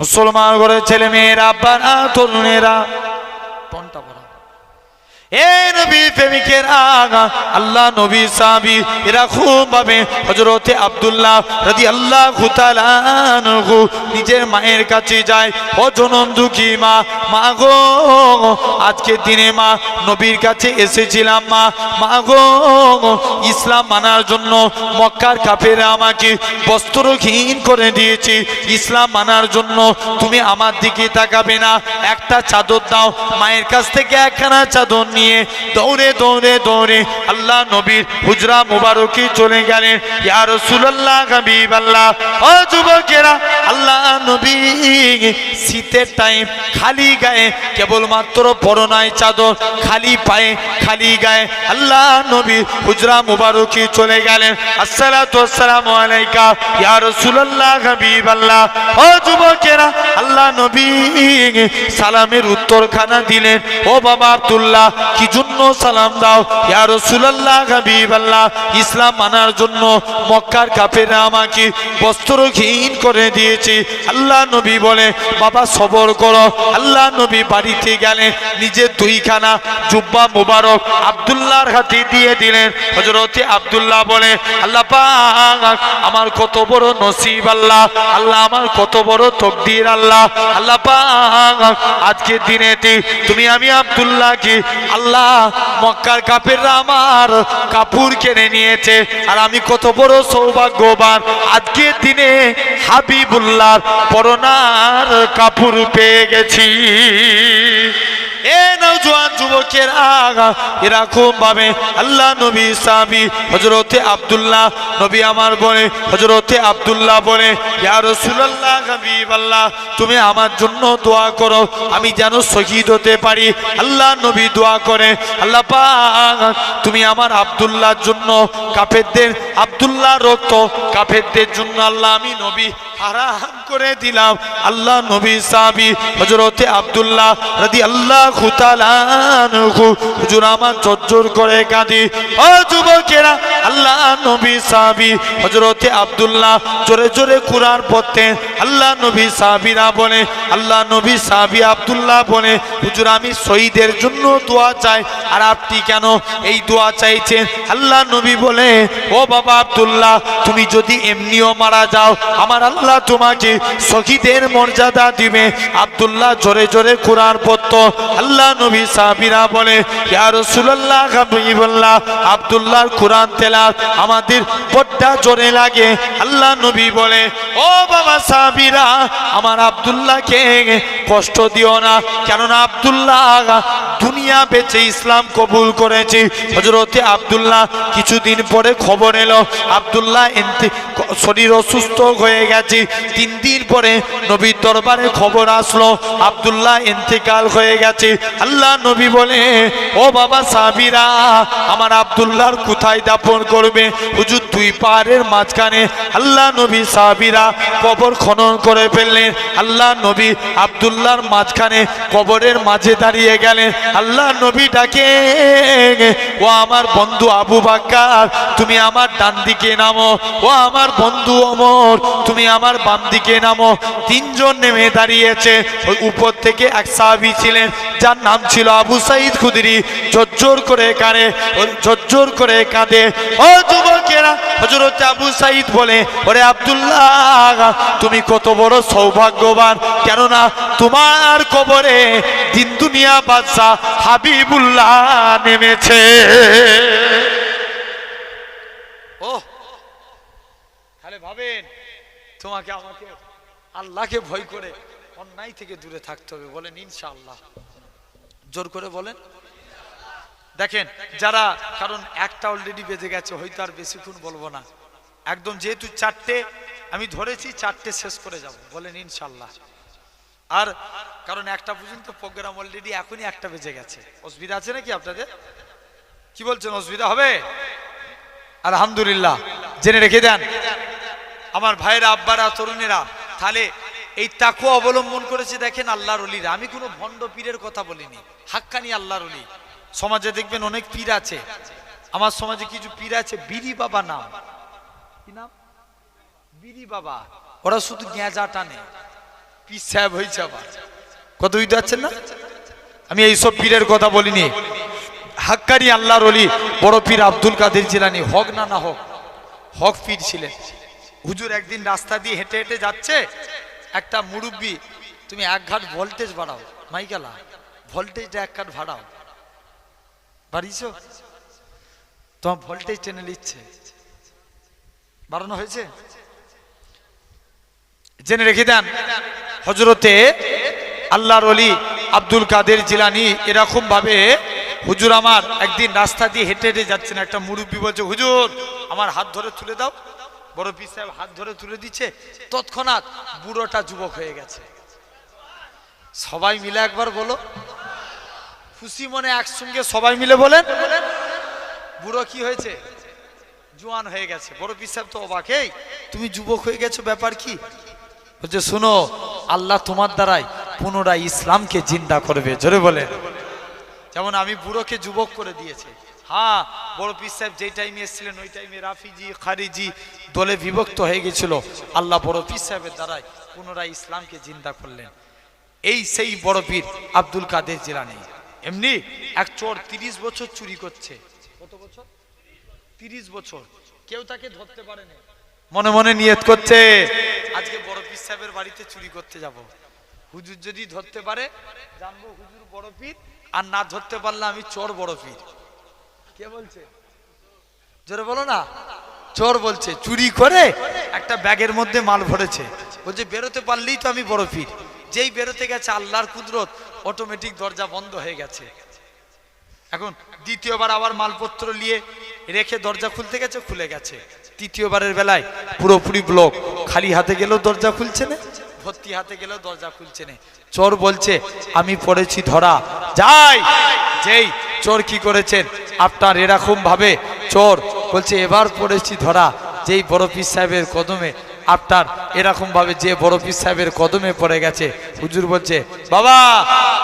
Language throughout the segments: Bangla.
মুসলমান ঘরে ছেলে মেয়েরা আব্বারা তরুণেরা এ আল্লাহ নবী নিজের মায়ের কাছে যায়, ও জনম দুঃখী মা মা গো, আজকের দিনে মা নবীর কাছে এসেছিলাম মা মা গো, ইসলাম মানার জন্য মক্কার কাফেরা আমাকে বস্ত্রহীন করে দিয়েছে, ইসলাম মানার জন্য তুমি আমার দিকে তাকাবে না, একটা চাদর দাও, মায়ের কাছ থেকে একখানা চাদর নিয়ে দৌড়ে দৌড়ে দৌড়ে আল্লাহ নবীর হুজরা মুবারকি চলে গেলেন। ইয়া রাসূলুল্লাহ হাবিব আল্লাহ ও যুবকেরা, আল্লাহ নবী শীতের টাইম খালি গায়ে কেবলমাত্র পরনায় চাদর খালি পায়ে খালি গায়ে আল্লাহ নবী হুজরা মুবারকি চলে গেলেন। আসসালাতু আসসালামু আলাইকা, ইয়া রাসূলুল্লাহ হাবিব আল্লাহ ও যুবকেরা, আল্লাহ নবী সালামের উত্তরখানা দিলেন। ও বাবা আব্দুল্লাহ কি জন্য সালাম দাও? ইয়া রাসূলুল্লাহ হাবিব ইসলাম মানার জন্য মক্কার কাফেররা আমাকে বস্ত্রহীন করে দিয়েছে। আল্লাহ নবী বলে, বাবা সবর করো। আল্লাহ নবী বাড়িতে গেলে নিজের দুইখানা জুব্বা মুবারক আব্দুল্লাহর হাতে দিয়ে দিলেন। হজরতে আব্দুল্লাহ বলে, আল্লাহ আমার কত বড় নসিব আল্লাহ আল্লাহ আমার কত বড় তকদির আল্লাহ আল্লাহ পাক আজকে দিনেতে তুমি আমি আব্দুল্লাহকে আল্লাহ, মক্কার কাপেররা আমার কাপড় কেনে নিয়েছে। আর আমি কত বড় সৌভাগ্যবান, আজকের দিনে হাবিবুল্লাহর পরনার কাপুর পেয়ে গেছি। এ নওজোয়ান যুবকের এরকম ভাবে আল্লাহ নবী সাহাবী হযরতে আব্দুল্লাহ নবী আমার বলে হযরতে আব্দুল্লাহ বলে তুমি আমার জন্য দোয়া করো, আমি যেন শহীদ হতে পারি। আল্লাহ নবী দোয়া করে, আল্লাহ তুমি আমার আবদুল্লাহর জন্য, কাফেরদের আবদুল্লাহ রক্ত, কাফেরদের জন্য আল্লাহ আমি নবী হারাম করে দিলাম। আল্লাহ নবী সাহাবী হজরতে আব্দুল্লাহ রাদি আল্লাহ আল্লাহ নবী বলে শহীদের জন্য দোয়া চাই। আর আপনি কেন এই দোয়া চাইছেন? আল্লাহ নবী বলে, ও বাবা আব্দুল্লাহ, তুমি যদি এমনিও মারা যাও, আমার আল্লাহ তোমাকে শহীদের মর্যাদা দিবে। আব্দুল্লাহ জোরে জোরে কোরআন পড়ত। আল্লাহ নবী সাহাবীরা বলে আবদুল্লাহ হাবিবুল্লাহ, আব্দুল্লাহর কোরআন তেলাওয়াত আমাদের বড্ডা জোরে লাগে। আল্লাহ নবী বলে, ও বাবা সাহাবিরা, আমার আব্দুল্লাহকে কষ্ট দিও না। কেননা আব্দুল্লাহ দুনিয়া বেঁচে ইসলাম কবুল করেছে। হজরতে আব্দুল্লাহ কিছুদিন পরে খবর এলো। আব্দুল্লাহ শরীর অসুস্থ হয়ে গেছে। তিন দিন পরে নবীর দরবারে খবর আসলো। আব্দুল্লাহ ইন্তেকাল হয়ে গেছে। আল্লাহ নবী বলে, ও বাবা সাবিরা আমার আবদুল্লাহর কোথায় দাপন করবে? হুজুর দুই পাহাড়ের মাঝখানে আল্লাহ নবী সাবিরা কবর খনন করে ফেললেন। আল্লাহ নবী আব্দুল্লাহর মাঝখানে কবরের মাঝে দাঁড়িয়ে গেলেন। আল্লাহ নবী ডাকে, ও আমার বন্ধু আবু বাক্কার, তুমি আমার ডান দিকে নামো। ও আমার বন্ধু অমর তুমি আমার বাম দিকে নামো। তিনজন নেমে দাঁড়িয়েছে। ওই উপর থেকে এক সাহাবি ছিলেন, যার নাম ছিল আবু সাইদ খুদরি। ঝরঝর করে ও ঝরঝর করে কাঁদে, ও হজরত আবু সাইদ বলে, ওরে আব্দুল্লাহ, তুমি কত বড় সৌভাগ্যবান। কেননা তোমার কবরে দিন দুনিয়া বাদশাহ হাবিবুল্লাহ নেমেছে। ও তাহলে ভাবেন, তোমাকে আমাকে আল্লাহকে ভয় করে অন্যায় থেকে দূরে থাকতে হবে বলেন ইনশাআল্লাহ। জোর করে বলেন। দেখেন, যারা, কারণ একটা অলরেডি বেজে গেছে, হয়তো আর বেশিক্ষণ বলব না। একদম যেহেতু চারটে, আমি ধরেছি চারটে শেষ করে যাব, বলেন ইনশাল্লাহ। আর, কারণ একটা পর্যন্ত প্রোগ্রাম অলরেডি এখনই একটা বেজে গেছে। অসুবিধা আছে নাকি আপনাদের? কি বলছেন, অসুবিধা হবে? আলহামদুলিল্লাহ। জেনে রেখে দেন। আমার ভাইয়েরা, আব্বারা, তরুণেরা, তাহলে এই তাকু অবলম্বন করেছে দেখেন আল্লাহর আমি কোনো ভণ্ড পীরের কথা বলিনি। হাক্কানি আল্লাহর সমাজে দেখবেন অনেক পীর আছে। আমার সমাজে কিছু পীর আছে, বিড়ি বাবা নাম। কি নাম? বিড়ি বাবা। ওরা শুধু গেঁজা টানে। পীর সাহেব হয়েছে আবার কত বুঝতে পারছেন না? আমি এইসব পীরের কথা বলিনি। হাক্কারি আল্লাহর অলি বড় পীর আব্দুল কাদের জিলানি, হক না না হক? হক পীর ছিলেন। হুজুর একদিন রাস্তা দিয়ে হেঁটে হেঁটে যাচ্ছে। একটা মুরব্বি, তুমি এক ঘাট ভোল্টেজ বাড়াও, মাইকালা। ভোল্টেজটা এক ঘাট ভাড়াও বাড়িছ তোমার ভোল্টেজ টেনে নিচ্ছে বাড়ানো হয়েছে? জেনে রেখে দেন হজরতে আল্লাহর অলি আব্দুল কাদের জিলানি এরকম ভাবে হুজুর আমার একদিন রাস্তা দিয়ে হেঁটে হেঁটে যাচ্ছেন, একটা মুরব্বী বলছে, হুজুর, আমার হাত ধরে তুলে দাও। বড় পীর সাহেব হাত ধরে তুলে দিচ্ছে। তৎক্ষণাৎ বুড়োটা যুবক হয়ে গেছে। সবাই মিলে একবার বলো। খুশি মনে একসঙ্গে সবাই মিলে বলেন। বুড়ো কি হয়েছে? জোয়ান হয়ে গেছে। বড় সাহেব তো অবাকেই তুমি যুবক হয়ে গেছো, ব্যাপার কি? বলছে, শুনো, আল্লাহ তোমার দ্বারাই পুনরায় ইসলামকে জিন্দা করবে। জোরে বলে যেমন আমি বুড়োকে যুবক করে দিয়েছে। হ্যাঁ বড় পীর সাহেব যেই টাইমে এসেছিলেন, ওই টাইমে রাফিজি, খারিজি দলে বিভক্ত হয়ে গেছিল। আল্লাহ বড় পীর সাহেবের দ্বারাই পুনরায় ইসলামকে জিন্দা করলেন। এই সেই বড় পীর আব্দুল কাদের জিলানি। এমনি এক চোর তিরিশ বছর চুরি করছে। কত বছর? তিরিশ বছর। কেউ তাকে ধরতে পারেনি মনে মনে নিয়ত করছে, আজকে বড় পীর সাহেবের বাড়িতে চুরি করতে যাব। হুজুর যদি ধরতে পারে, জানব হুজুর বড় পীর, আর না ধরতে পারলে আমি চোর বড় পীর। কে বলছে? জোরে বলো না। চোর বলছে, চুরি করে একটা ব্যাগের মধ্যে মাল ভরেছে। বলছে, বেরোতে পারলেই তো আমি বড় পীর। যেই বেরোতে গেছে আল্লাহর কুদরত অটোমেটিক দরজা বন্ধ হয়ে গেছে। এখন দ্বিতীয়বার আবার মালপত্র নিয়ে রেখে দরজা খুলতে গেছে, খুলে গেছে। তৃতীয়বারের বেলায় পুরোপুরি ব্লক খালি হাতে গেলেও দরজা খুলছে না, ভর্তি হাতে গেলেও দরজা খুলছে না। চোর বলছে, আমি পড়েছি ধরা, যাই! যেই চোর কি করেছেন? আপনার এরকম ভাবে চোর বলছে, এবার পড়েছি ধরা। যেই বড় পীর সাহেবের কদমে আপনার এরকম ভাবে যে বড় পীর সাহেবের কদমে পড়ে গেছে, হুজুর বলছে, বাবা,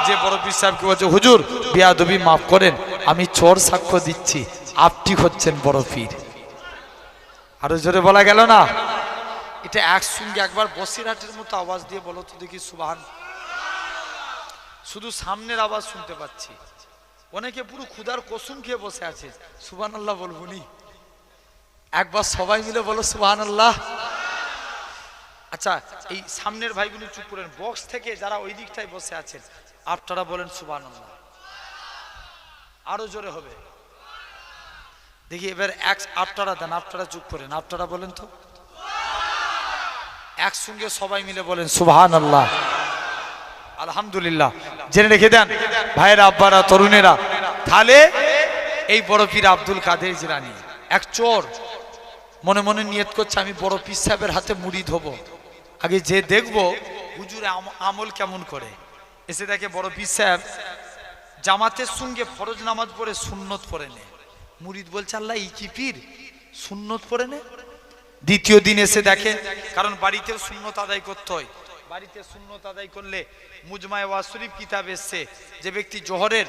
যে বড় পীর সাহেবকে বলছে, হুজুর, বিয়াদবি মাফ করেন, আমি চোর সাক্ষ্য দিচ্ছি, আপনি হচ্ছেন বড় পীর। আরও জোরে বলা গেল না? এটা একসঙ্গে একবার বসিরহাটের মতো আওয়াজ দিয়ে বলো তো দেখি, সুবাহান। শুধু সামনের আওয়াজ শুনতে পাচ্ছি। অনেকে পুরো ক্ষুধার কসুম খেয়ে বসে আছে সুবান আল্লাহ বলবুনি একবার সবাই মিলে বলো সুবাহান আল্লাহ আচ্ছা এই সামনের ভাইগুলো চুপ করেন। বক্স থেকে যারা ওই দিকটায় বসে আছেন, আপনারা বলেন সুবান আল্লাহ আরও জোরে হবে। দেখি এবার এক, আপনারা দেন, আপনারা চুপ করেন। আপনারা বলেন তো। একসঙ্গে সবাই মিলে বলেন সুবহান আল্লাহ আলহামদুলিল্লাহ। জেনে রেখে দেন, ভাইয়েরা, আব্বারা, তরুণেরা, তাহলে এই বড় পীর আব্দুল কাদের জিলানি, এক চোর। মনে মনে নিয়ত করছে, আমি বড় পীর সাহেবের হাতে মুড়ি ধোবো। আগে যে দেখব, হুজুর আম- আমল কেমন করে? এসে দেখে বড় পীর সাহেব, জামাতের সঙ্গে ফরজ নামাজ পড়ে সুন্নত পড়ে নে। মুরিদ বলছে, আল্লাহ ই কি পীর? সুন্নত পড়ে নে? দ্বিতীয় দিন এসে দেখে, কারণ বাড়িতেও সুন্নত আদায় করতে হয়। বাড়িতে সুন্নত আদায় করলে মুজমায় ওয়াসরিফ কিতাব এসছে যে ব্যক্তি জোহরের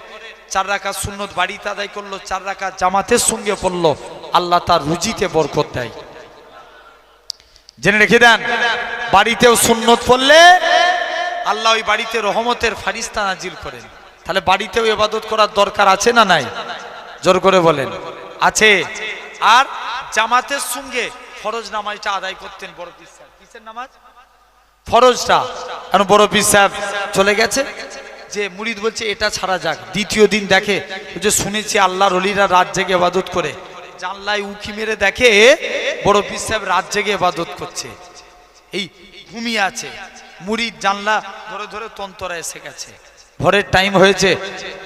চার রাখা সুন্নত বাড়িতে আদায় করল, চার রাখা জামাতের সঙ্গে পড়ল, আল্লাহ তার রুজিতে বরকত দেয়। জেনে রেখে দেন? বাড়িতেও সুন্নত পড়লে আল্লাহ ওই বাড়িতে রহমতের ফারিস্তা নাজিল করেন। তাহলে বাড়িতেও এবাদত করার দরকার আছে না নাই? জোর করে বলেন। আছে। আর জামাতের সঙ্গে ফরজ নামাজটা আদায় করতেন বড় পীর সাহেব। কিসের নামাজ? ফরজটা। কারণ বড় পীর সাহেব চলে গেছে। যে মুরিদ বলছে, এটা ছাড়া যাক। দ্বিতীয় দিন দেখে যে শুনেছি আল্লাহর রলিরা রাত জেগে এবাদত করে। জানলায় উকি মেরে দেখে বড় পীর সাহেব রাত জেগে এবাদত করছে। এই ঘুমিয়ে আছে, মুড়ির জানলা ধরে ধরে তন্তরা এসে গেছে। ভোরের টাইম হয়েছে,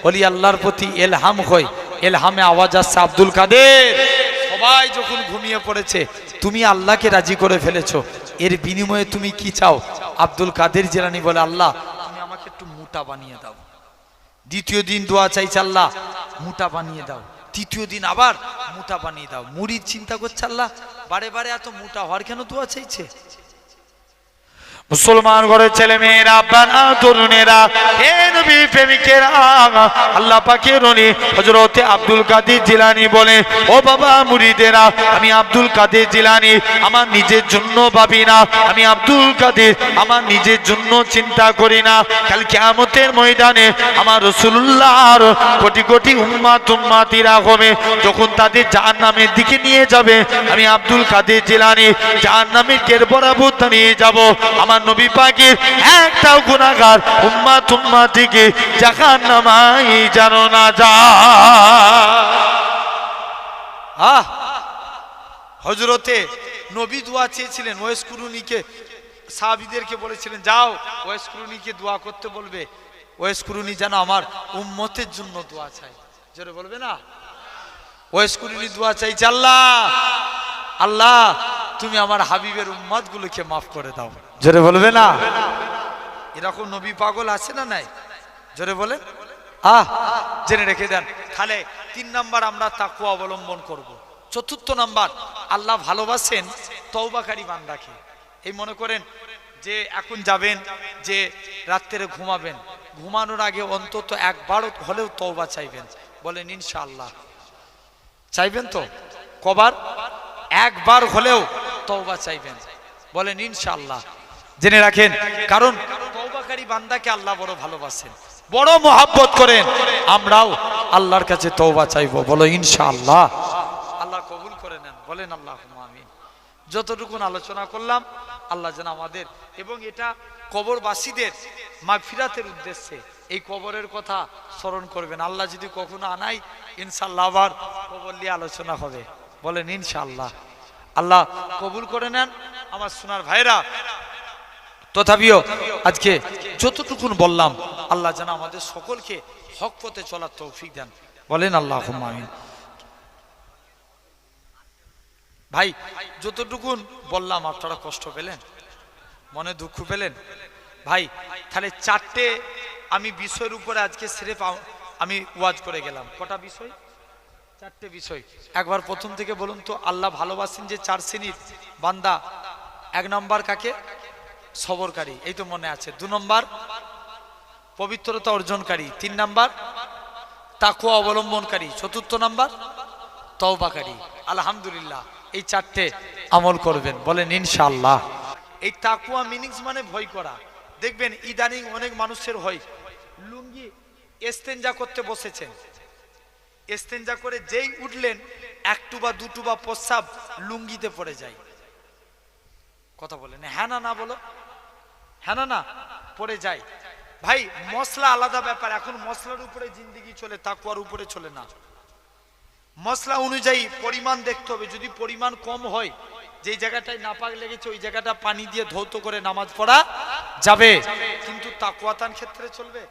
বলি আল্লাহর প্রতি এলহাম হয় এলহামে আওয়াজ আসছে আব্দুল কাদের। সবাই যখন ঘুমিয়ে পড়েছে, তুমি আল্লাহকে রাজি করে ফেলেছো, এর বিনিময়ে তুমি কি চাও? আব্দুল কাদের জেলানি বলে, আল্লাহ, তুমি আমাকে একটু মোটা বানিয়ে দাও। দ্বিতীয় দিন দোয়া চাইছে, আল্লাহ, মোটা বানিয়ে দাও। তৃতীয় দিন আবার মোটা বানিয়ে দাও। মুড়ির চিন্তা করছে, আল্লাহ, বারে বারে এত মোটা হওয়ার কেন দোয়া চাইছে? মুসলমান ঘরের ছেলে মেয়েরা বানা তরুণেরা হে নবী প্রেমিকেরা, আল্লাহ পাকের উনি হযরতে আব্দুল কাদির জিলানি বলে, ও বাবা মুরিদেরা আমি আব্দুল কাদের জিলানি, আমার নিজের জন্য ভাবি না, আমি আব্দুল কাদের, আমার নিজের জন্য চিন্তা করি না। কাল কিয়ামতের ময়দানে আমার রাসূলুল্লাহর কোটি কোটি উম্মাত উম্মাতিরা হবে, যখন তাদের জাহান্নামের দিকে নিয়ে যাবে, আমি আব্দুল কাদের জিলানী, জাহান্নামের কের বরাবর নিয়ে যাব, আমার নবী পাকের একটাও গুনাহগার উম্মাত উম্মাতিকে জাহান্নামাই জানো না যা হজরতে নবী দোয়া চেয়েছিলেন ওয়েস কুরুনিকে সাহাবিদেরকে বলেছিলেন, যাও ওয়েস কুরুনিকে দোয়া করতে বলবে। ওয়েস কুরুনি যেন আমার উম্মতের জন্য দোয়া চাই জোরে বলবে না? ওয়েস কুরুনি দোয়া চাই আল্লাহ আল্লাহ, তুমি আমার হাবিবের উম্মাদ গুলোকে মাফ করে দাও। জোরে বলবে না? এরকম নবী পাগল আছে না নাই? জোরে বলে। আহ জেনে রেখে দেন। তাহলে তিন নাম্বার আমরা তাকু অবলম্বন করব। চতুর্থ নাম্বার আল্লাহ ভালোবাসেন তৌবাকারী বান্দাকে। এই মনে করেন যে এখন যাবেন যে রাত্রে ঘুমাবেন। ঘুমানোর আগে অন্তত একবারও হলেও তৌবা চাইবেন। বলেন ইনশাআল্লাহ। চাইবেন তো? কবার? একবার হলেও তওবা চাইবেন। বলেন ইনশাআল্লাহ। জেনে রাখেন, কারণ তওবাকারী বান্দাকে আল্লাহ বড় ভালোবাসেন, বড় মোহাব্বত করেন, আমরাও আল্লাহর কাছে তওবা চাইব, বলো ইনশাআল্লাহ। আল্লাহ কবুল করে নেন, বলেন আল্লাহ আমিন। যতটুকুন আলোচনা করলাম, আল্লাহ যেন আমাদের এবং এটা কবরবাসীদের মাগফিরাতের উদ্দেশ্যে এই কবরের কথা স্মরণ করবেন। আল্লাহ যদি কখনো আনাই ইনশাল্লাহ আবার কবর নিয়ে আলোচনা হবে। বলেন ইনশাল্লাহ আল্লাহ কবুল করে নেন। আমার সোনার ভাইরা তথাপিও আজকে যতটুকুন বললাম, আল্লাহ যেন আমাদের সকলকে হক পথে চলার তৌফিক দেন। বলেন আল্লাহ ভাই, যতটুকুন বললাম, আপনারা কষ্ট পেলেন? মনে দুঃখ পেলেন? ভাই, তাহলে চারটে আমি বিষয়ের উপরে আজকে সেরে আমি ওয়াজ করে গেলাম। কটা বিষয়? চারটে বিষয়। একবার প্রথম থেকে বলুন তো, আল্লাহ ভালোবাসেন যে চার শ্রেণির বান্দা। এক নম্বর কাকে? সবরকারী, এই তো মনে আছে। দু নম্বর, পবিত্রতা অর্জনকারী, তিন নাম্বার তাকুয়া অবলম্বনকারী, চতুর্থ নাম্বার, তওবাকারী। আলহামদুলিল্লাহ, এই চারটে আমল করবেন, বলেন ইনশাআল্লাহ। এই তাকুয়া মিনিংস মানে ভয় করা। দেখবেন, ইদানিং অনেক মানুষের হয়, লুঙ্গি এস্তেঞ্জা করতে বসেছেন। এস্তেঞ্জা করে যেই উঠলেন, একটু বা দুটু বা প্রস্রাব লুঙ্গিতে পড়ে যায়। কথা বলেন হ্যাঁ না না বলো। হ্যাঁ না না, পড়ে যায় ভাই, মশলা আলাদা ব্যাপার। এখন মশলার উপরে জিন্দিগি চলে, তাকুয়ার উপরে চলে না। মশলা অনুযায়ী পরিমাণ দেখতে হবে। যদি পরিমাণ কম হয় যে জায়গাটায় নাপাক লেগেছে, ওই জায়গাটা পানি দিয়ে ধৌত করে নামাজ পড়া যাবে। কিন্তু তাকুয়াতান ক্ষেত্রে চলবে?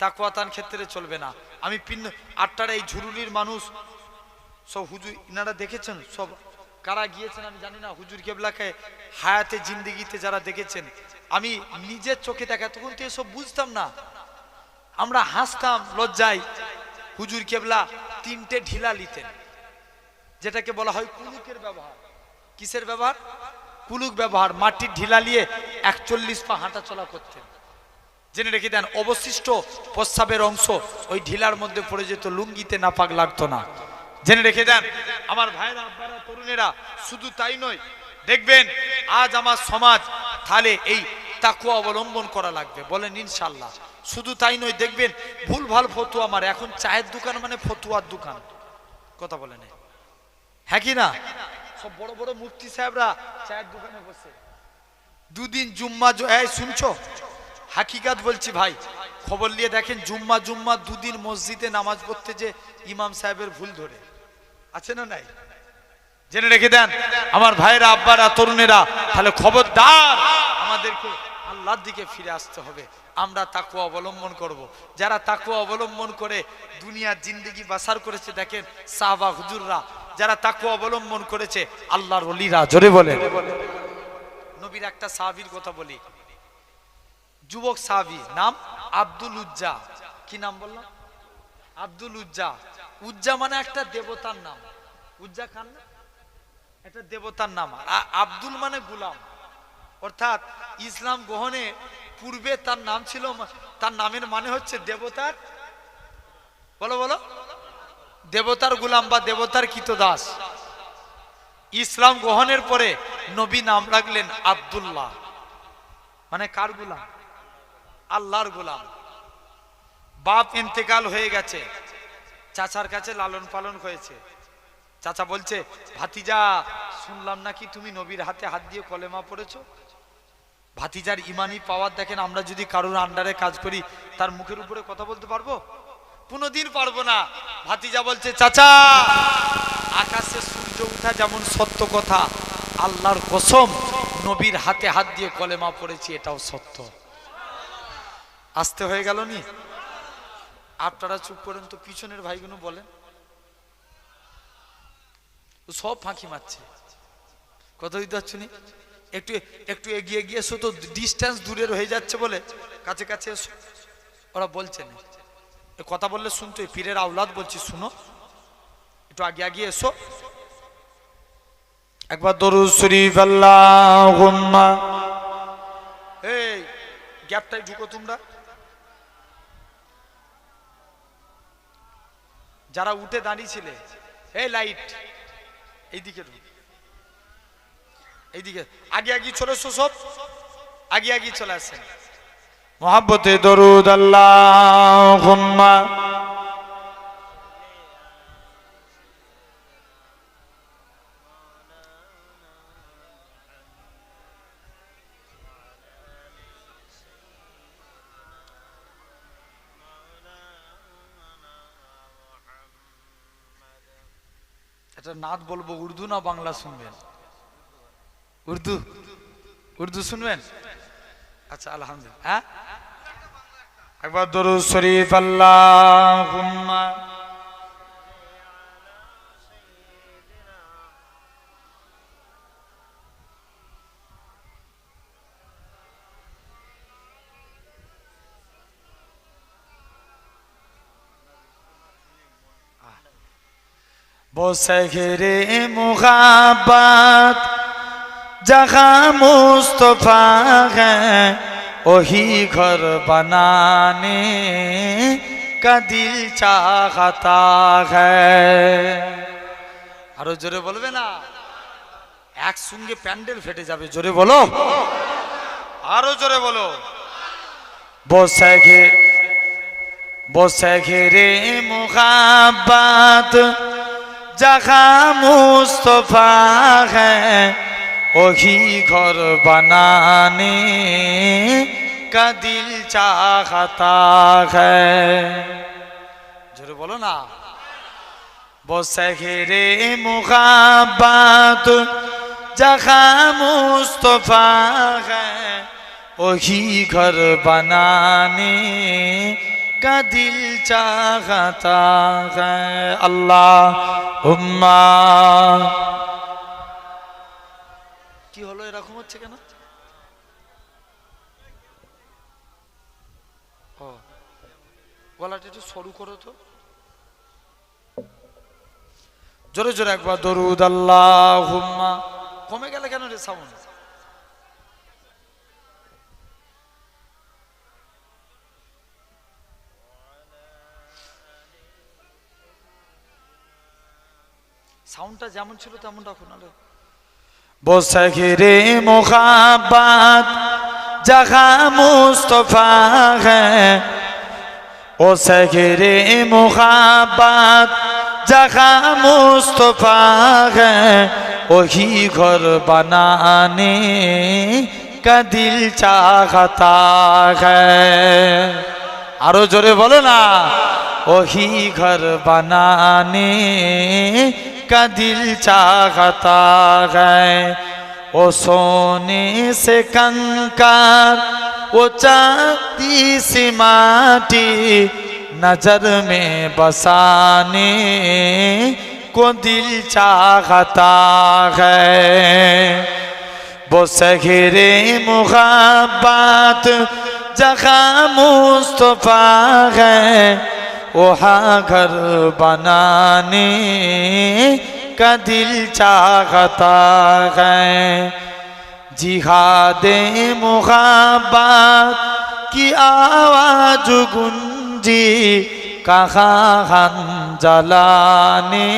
তাকুয়াতান ক্ষেত্রে চলবে না। আমি পিন আটটার এই ঝুরুলির মানুষ, সব হুজুর, ইনারা দেখেছেন? সব কারা গিয়েছেন আমি জানি না, হুজুর কেবলাকে হায়াতে জিন্দিগিতে যারা দেখেছেন, আমি নিজের চোখে দেখা, তখন তো এসব বুঝতাম না। আমরা হাসতাম, লজ্জায়, হুজুর কেবলা তিনটে ঢিলা নিতেন যেটাকে বলা হয় কুলুকের ব্যবহার। কিসের ব্যবহার? কুলুক ব্যবহার, মাটির ঢিলা নিয়ে একচল্লিশ পা হাঁটা চলা করতেন। জেনে রেখে দেন, অবশিষ্ট প্রস্রাবের অংশ ওই ঢিলার মধ্যে পড়ে যেত, লুঙ্গিতে নাপাক লাগতো না। জেনে রেখে দেন আমার ভাইরা, আব্বারা, তরুণেরা, শুধু তাই নয়, দেখবেন আজ আমার সমাজ তাহলে এই তাকুয়া অবলম্বন করা লাগবে, বলেন ইনশাল্লাহ শুধু তাই নয়, দেখবেন ভুল ভালো ফতুয়া আমার এখন চায়ের দোকান মানে ফতুয়ার দোকান। কথা বলে নেই। হ্যাঁ কি না? সব বড় বড় মুফতি সাহেবরা চায়ের দোকানে বসে। দুদিন জুম্মা এই শুনছো? হাকিকাত বলছি ভাই, খবর নিয়ে দেখেন জুম্মা জুম্মা দুদিন মসজিদে নামাজ পড়তে যে ইমাম সাহেবের ভুল ধরে। আছে না নাই? জেনে রেখে দেন, আমার ভাইরা আব্বারা, তরুণেরা, তাহলে খবরদার আমাদেরকে আল্লাহর দিকে ফিরে আসতে হবে। আমরা তাকুয়া অবলম্বন করব। যারা তাকুয়া অবলম্বন করে দুনিয়ার জিন্দিগি বাসার করেছে, দেখেন সাহবা হুজুররা, যারা তাকুয়া অবলম্বন করেছে, আল্লাহর অলিরা জোরে বলে নবীর একটা সাহাবির কথা বলি। যুবক সাহাবি, নাম আব্দুল উজ্জা। কি নাম বললাম? আব্দুল উজ্জা। উজ্জা মানে একটা দেবতার নাম। উজ্জা খান না একটা দেবতার নাম। আর আব্দুল মানে গুলাম। অর্থাৎ ইসলাম গ্রহণে পূর্বে তার নাম ছিল তার নামের মানে হচ্ছে দেবতার বলো বলো। দেবতার গুলাম বা দেবতার দাস ইসলাম গ্রহণের পরে নবী নাম রাখলেন আব্দুল্লাহ। মানে কার গুলাম? আল্লাহর গুলাম। বাপ ইন্তেকাল হয়ে গেছে। চাচার কাছে লালন পালন হয়েছে। চাচা বলছে, ভাতিজা, শুনলাম নাকি তুমি নবীর হাতে হাত দিয়ে কলেমা পড়েছ? ভাতিজার ইমানি পাওয়ার দেখেন আমরা যদি কারোর আন্ডারে কাজ করি, তার মুখের উপরে কথা বলতে পারব? কোনোদিন পারব না। ভাতিজা বলছে, চাচা, আকাশে সূর্য উঠা যেমন সত্য কথা, আল্লাহর কসম, নবীর হাতে হাত দিয়ে কলেমা পড়েছি, এটাও সত্য। আসতে হয়ে গেল নি? আপনারা চুপ করেন তো পিছনের ভাইগুলো বলেন। সব ফাঁকি মারছে। কথা দিতে পারছি একটু একটু এগিয়ে গিয়ে তো ডিস্টেন্স দূরের হয়ে যাচ্ছে বলে কাছে কাছে ওরা বলছে না। কথা বললে শুনতো পীরের আওলাদ বলছি, শুনো, একটু আগে আগে এসো। একবার দরুদ শরীফ আল্লাহ এই গ্যাপটাই ঢুকো তোমরা। যারা উঠে দাঁড়িয়েছিলে, এই লাইট এইদিকে। এইদিকে, আগে আগে চলে সব আগে আগে চলে আসেন মোহাম্মতে দরুদ আল্লাহুম্মা নাদ বলব, উর্দু না বাংলা শুনবেন? উর্দু? উর্দু শুনবেন? আচ্ছা আলহামদুলিল্লাহ হ্যাঁ? একবার দরুদ শরীফ, আল্লাহুম্মা ও সহরে মুহাবাত জহা মুস্তফা হ্যাঁ ওহি ঘর বানানে কা দিল চাহতা আরও জোরে বলবে না? একসঙ্গে প্যান্ডেল ফেটে যাবে, জোরে বলো। আরও জোরে বলো। বসে ঘে বসে ঘেরে মুখাবাত जगह मुस्तफ़ा है वही घर बनाने का दिल चाहता है जरूर बोलो ना वो सहरे मुखाबात जगह मुस्तफ़ा है वही घर बनाने का दिल चाहता है अल्लाह उम्मा কি হলো এরকম হচ্ছে কেন ও গলাটা একটু সরু করো তো জোরে জোরে একবার দরুদ আল্লাহ হুম্মা কমে গেলে কেন রে সাউন্ড সাউন্ডটা যেমন ছিল তেমন রাখো নাহলে বসগিরে মোহাব্বত জগা মুস্তফা হ্যাঁ ও সগিরে মোহাব্বত জগা মুস্তফা হ্যাঁ वही घर बनाने का दिल चाहता है আরো জোরে বলো না वही घर बनाने का दिल चाहता है वो सोने से कंकार वो चांदी सी माटी नजर में बसाने को दिल चाहता है वो सगरे मुहाबत जगह मुस्तफा है वहाँ घर बनाने का दिल चाहता है जिहादे मुहाबात की आवाज गुंजी कहाँ हम जलाने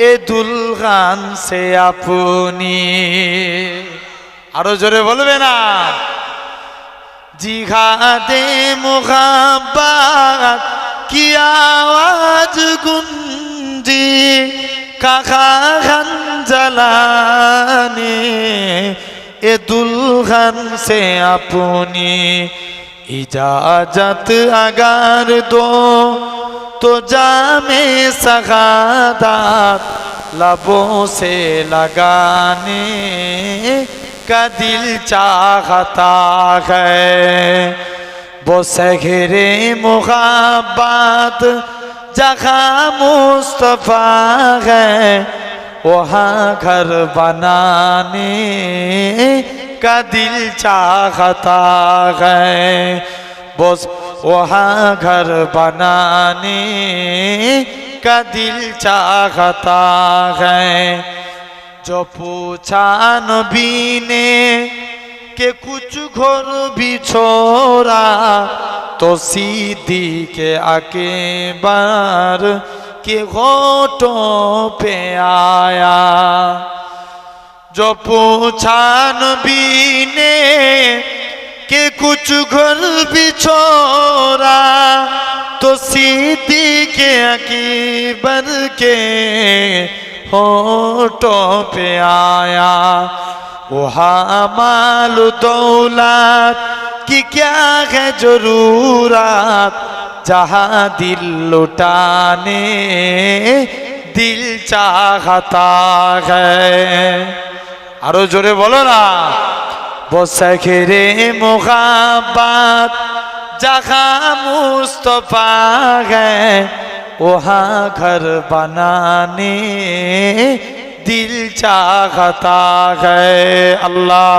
এ দুলগান সে আপনি আরো জোরে বলবে না জিঘাতে মুখাবাত কি আওয়াজ গুঞ্জি কাকা খান জ্বালানে এ দুলগান সে আপনি इजाजत अगर दो तो जामे सगादात लबों से लगाने का दिल चाहता है। वो सहरे मुहाबात जहाँ मुस्तफ़ा है। वहाँ घर बनाने का दिल चाहता है। बस वहाँ घर बनाने का दिल चाहता है। চপুছান বিনে, কে কুচু ঘর বিছোরা তো সিদিকে আকেবার কে ঘট পে আয়া জপুছান বিনে, কে কুচু ঘর বিছোরা তো সিদিকে আকেবার কে कुछ घर भी छोड़ा तो सीधी के अकीबर के होठों पे आया वहाँ माल दौलत की क्या है जरूरत जहाँ दिल लुटाने दिल चाहता है আরো জোরে বলো না বসেরে মোহাবাত জাহা মুস্তফা है वहाँ घर बनाने दिल चाहता है अल्लाह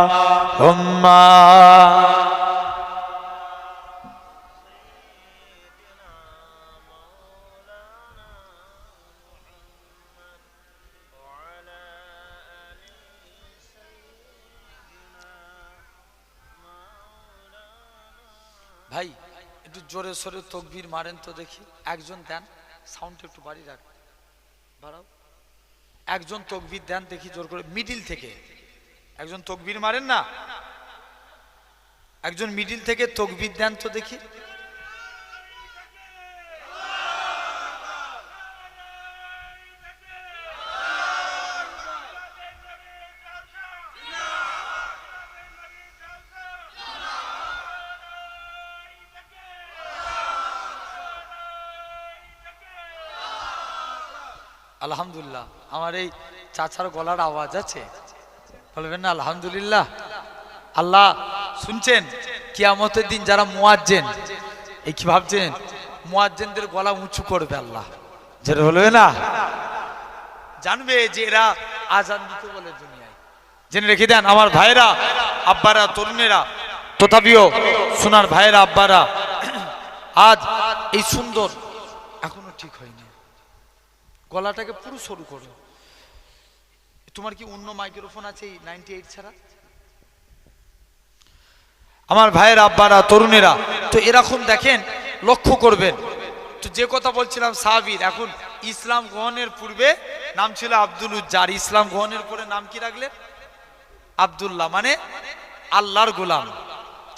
ভাই একটু জোরে সোরে তকবির মারেন তো দেখি একজন দেন সাউন্ড একটু বাড়ি রাখ। বাড়াও। একজন তকবির দেন দেখি জোর করে, মিডিল থেকে। একজন তকবির মারেন না? একজন মিডিল থেকে তকবির দেন তো দেখি। আলহামদুলিল্লাহ। আমার এই চাচার গলার আওয়াজ আছে। বলবেন না, আলহামদুলিল্লাহ। আল্লাহ শুনছেন? কিয়ামতের দিন যারা মুয়াজ্জেন, এই কি ভাবছেন? মুয়াজ্জেনদের গলা উঁচু করবে আল্লাহ। যেটা বলবে না? জানবে যে এরা আজান দিতে বলে দুনিয়ায়। জেনে রেখে দেন, আমার ভাইরা আব্বারা, তরুণেরা, তথাপিও সোনার ভাইরা আব্বারা, আজ এই সুন্দর গলাটাকে পুরো সরু করো। তোমার কি অন্য মাইক্রোফোন আছে এই নাইনটি এইট ছাড়া? আমার ভাইয়ের, আব্বারা, তরুণেরা, তো এরকম দেখেন, লক্ষ্য করবেন। তো যে কথা বলছিলাম সাহাবির এখন ইসলাম গ্রহণের পূর্বে নাম ছিল আব্দুল উজ্জার। ইসলাম গ্রহণের পরে নাম কি রাখলেন আব্দুল্লাহ মানে আল্লাহর গোলাম।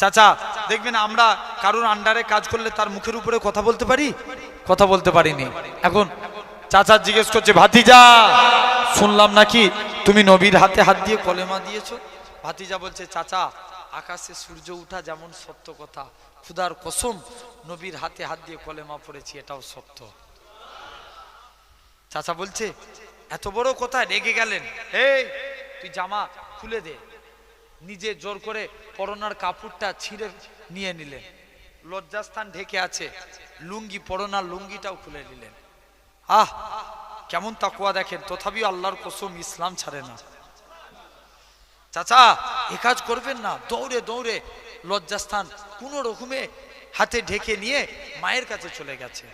চাচা, দেখবেন আমরা কারোর আন্ডারে কাজ করলে তার মুখের উপরে কথা বলতে পারি? কথা বলতে পারিনি। এখন চাচা জিজ্ঞেস করছে, ভাতিজা, শুনলাম নাকি তুমি নবীর হাতে হাত দিয়ে কলেমা দিয়েছ? ভাতিজা বলছে, চাচা, আকাশে সূর্য উঠা যেমন সত্য কথা। খুদার কসম, নবীর হাতে হাত দিয়ে কলেমা পড়েছি, এটাও সত্য। চাচা বলছে, এত বড় কথা, রেগে গেলেন। এই, তুই জামা খুলে দে। নিজে জোর করে পরনার কাপড়টা ছিঁড়ে নিয়ে নিলেন। লজ্জাস্থান ঢেকে আছে। লুঙ্গি, পরনার লুঙ্গিটাও খুলে নিলেন। আহ, কেমন তাকুয়া দেখেন, তথাপিও আল্লাহর কসম ইসলাম ছাড়ে না। চাচা, এ কাজ করবেন না, দৌড়ে দৌড়ে লজ্জাস্থান কোনো রকমে হাতে ঢেকে নিয়ে মায়ের কাছে চলে গেছে।